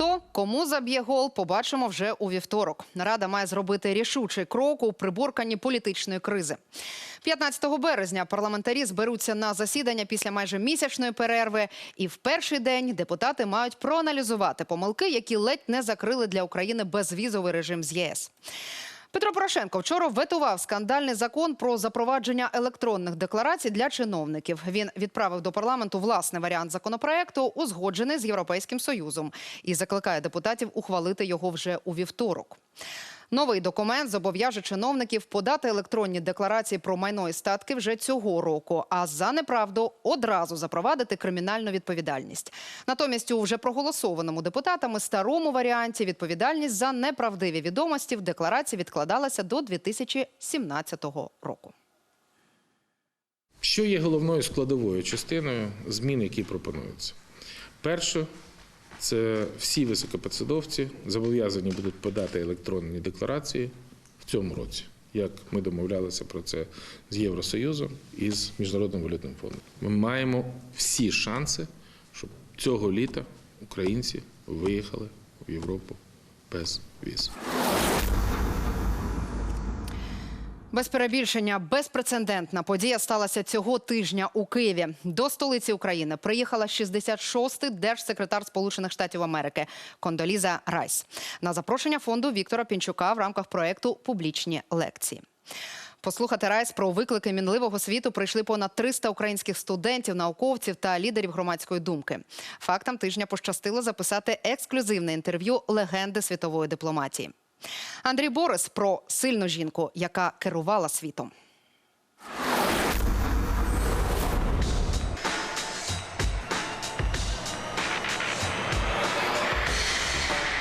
Хто кому заб'є гол, побачимо вже у вівторок. Рада має зробити рішучий крок у приборканні політичної кризи. 15 березня парламентарі зберуться на засідання після майже місячної перерви. І в перший день депутати мають проаналізувати помилки, які ледь не закрили для України безвізовий режим з ЄС. Петро Порошенко вчора ветував скандальний закон про запровадження електронних декларацій для чиновників. Він відправив до парламенту власний варіант законопроекту, узгоджений з Європейським Союзом, і закликає депутатів ухвалити його вже у вівторок. Новий документ зобов'яже чиновників подати електронні декларації про майно і статки вже цього року, а за неправду одразу запровадити кримінальну відповідальність. Натомість у вже проголосованому депутатами старому варіанті відповідальність за неправдиві відомості в декларації відкладалася до 2017 року. Що є головною складовою частиною змін, які пропонуються? Перше, це всі високопосадовці зобов'язані будуть подати електронні декларації в цьому році, як ми домовлялися про це з Євросоюзом і з Міжнародним валютним фондом. Ми маємо всі шанси, щоб цього літа українці виїхали в Європу без віз. Без перебільшення безпрецедентна подія сталася цього тижня у Києві. До столиці України приїхала 66-й держсекретар Сполучених Штатів Америки Кондоліза Райс на запрошення фонду Віктора Пінчука в рамках проекту Публічні лекції. Послухати Райс про виклики мінливого світу прийшли понад 300 українських студентів, науковців та лідерів громадської думки. Фактам тижня пощастило записати ексклюзивне інтерв'ю легенди світової дипломатії. Андрій Борис про сильну жінку, яка керувала світом.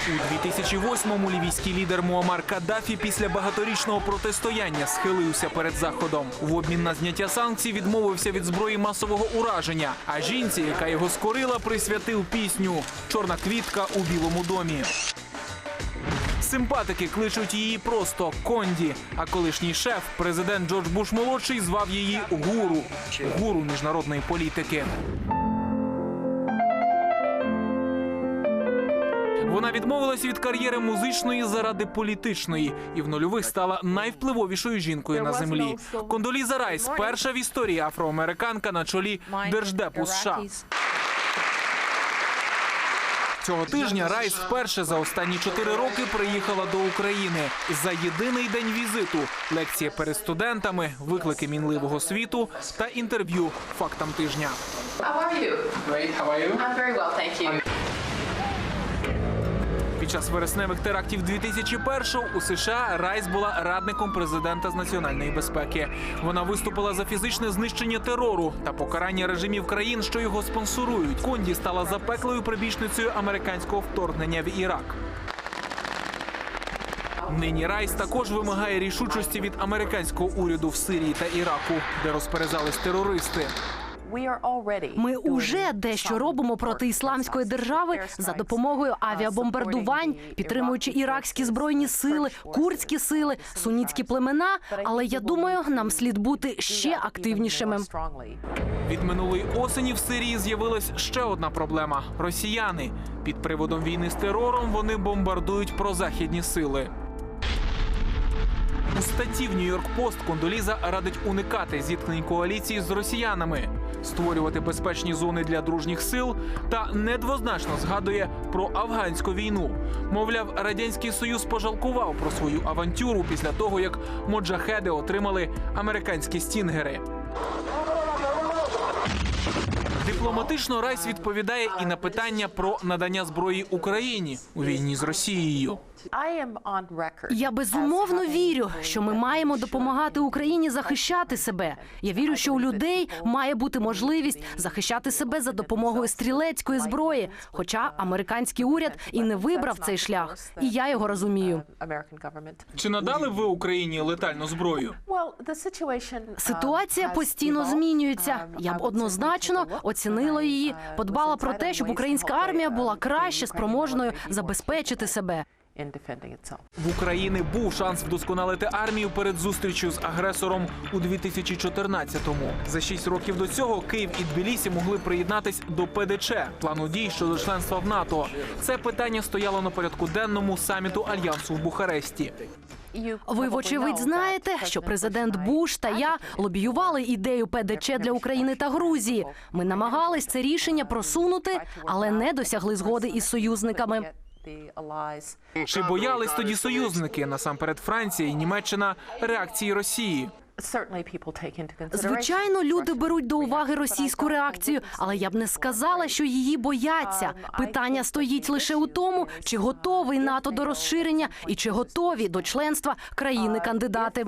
У 2008-му лівійський лідер Муаммар Каддафі після багаторічного протистояння схилився перед заходом. В обмін на зняття санкцій відмовився від зброї масового ураження. А жінці, яка його скорила, присвятив пісню Чорна квітка у білому домі. Симпатики кличуть її просто Конді. А колишній шеф, президент Джордж Буш молодший, звав її гуру, гуру міжнародної політики. Вона відмовилася від кар'єри музичної заради політичної і в нульових стала найвпливовішою жінкою на землі. Кондоліза Райс перша в історії афроамериканка на чолі держдепу США. Цього тижня Райс вперше за останні чотири роки приїхала до України за єдиний день візиту. Лекція перед студентами, виклики мінливого світу та інтерв'ю фактам тижня. How are you? Great. How are you? I'm very well, thank you. Під час вересневих терактів 2001-го у США Райс була радником президента з національної безпеки. Вона виступила за фізичне знищення терору та покарання режимів країн, що його спонсорують. Конді стала запеклою прибічницею американського вторгнення в Ірак. Нині Райс також вимагає рішучості від американського уряду в Сирії та Іраку, де розперезались терористи. Ми уже дещо робимо проти ісламської держави за допомогою авіабомбардувань, підтримуючи іракські збройні сили, курдські сили, сунітські племена. Але я думаю, нам слід бути ще активнішими. Від минулої осені в Сирії з'явилась ще одна проблема: росіяни. Під приводом війни з терором вони бомбардують прозахідні сили. У статті в Нью-Йорк Пост Кондоліза радить уникати зіткнень коаліції з росіянами, створювати безпечні зони для дружніх сил та недвозначно згадує про афганську війну. Мовляв, радянський союз пожалкував про свою авантюру після того, як моджахеди отримали американські стінгери. Дипломатично Райс відповідає і на питання про надання зброї Україні у війні з Росією. Я безумовно вірю, що ми маємо допомагати Україні захищати себе. Я вірю, що у людей має бути можливість захищати себе за допомогою стрілецької зброї. Хоча американський уряд і не вибрав цей шлях, і я його розумію. Чи надали ви Україні летальну зброю? Ситуація постійно змінюється. Я б однозначно оцінила її, подбала про те, щоб українська армія була краще спроможною забезпечити себе. In defending itself. В України був шанс вдосконалити армію перед зустрічю з агресором у 2014-му. За шість років до цього Київ і Тбілісі могли приєднатись до ПДЧ плану дій щодо членства в НАТО. Це питання стояло на порядку денному саміту альянсу в Бухаресті. Ви, вочевидь, знаєте, що президент Буш та я лобіювали ідею ПДЧ для України та Грузії. Ми намагались це рішення просунути, але не досягли згоди із союзниками. Чи боялись тоді союзники насамперед Франція і Німеччина реакції Росії? Звичайно, люди беруть до уваги російську реакцію, але я б не сказала, що її бояться. Питання стоїть лише у тому, чи готовий НАТО до розширення і чи готові до членства країни-кандидати.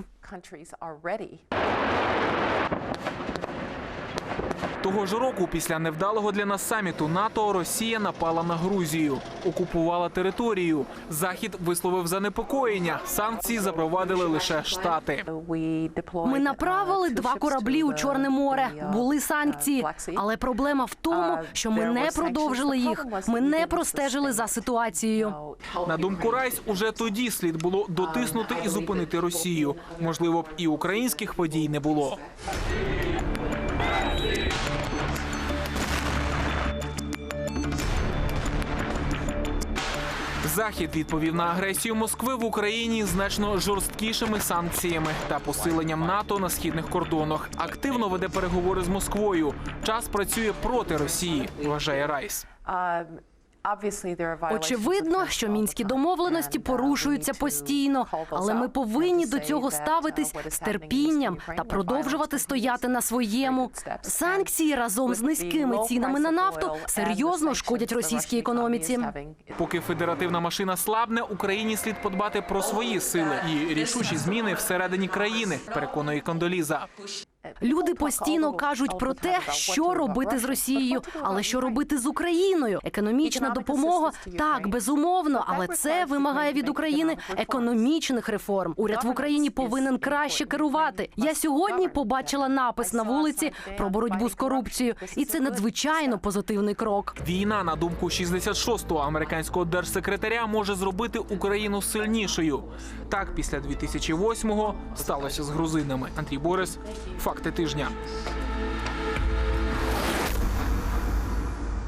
Того ж року, після невдалого для нас саміту НАТО, Росія напала на Грузію, окупувала територію. Захід висловив занепокоєння. Санкції запровадили лише штати. Ми направили два кораблі у Чорне море. Були санкції, але проблема в тому, що ми не продовжили їх. Ми не простежили за ситуацією. На думку Райс, уже тоді слід було дотиснути і зупинити Росію. Можливо б і українських подій не було. Захід відповів на агресію Москви в Україні значно жорсткішими санкціями та посиленням НАТО на східних кордонах. Активно веде переговори з Москвою. Час працює проти Росії, вважає Райс. Очевидно, що мінські домовленості порушуються постійно, але ми повинні до цього ставитись з терпінням та продовжувати стояти на своєму. Санкції разом з низькими цінами на нафту серйозно шкодять російській економіці. Поки федеративна машина слабне, Україні слід подбати про свої сили і рішучі зміни всередині країни. Переконує Кондоліза. Люди постійно кажуть про те, що робити з Росією, але що робити з Україною. Економічна допомога так безумовно, але це вимагає від України економічних реформ. Уряд в Україні повинен краще керувати. Я сьогодні побачила напис на вулиці про боротьбу з корупцією, і це надзвичайно позитивний крок. Війна, на думку 66-го американського держсекретаря, може зробити Україну сильнішою. Так, після 2008-го сталося з грузинами. Андрій Борис, факти тижня.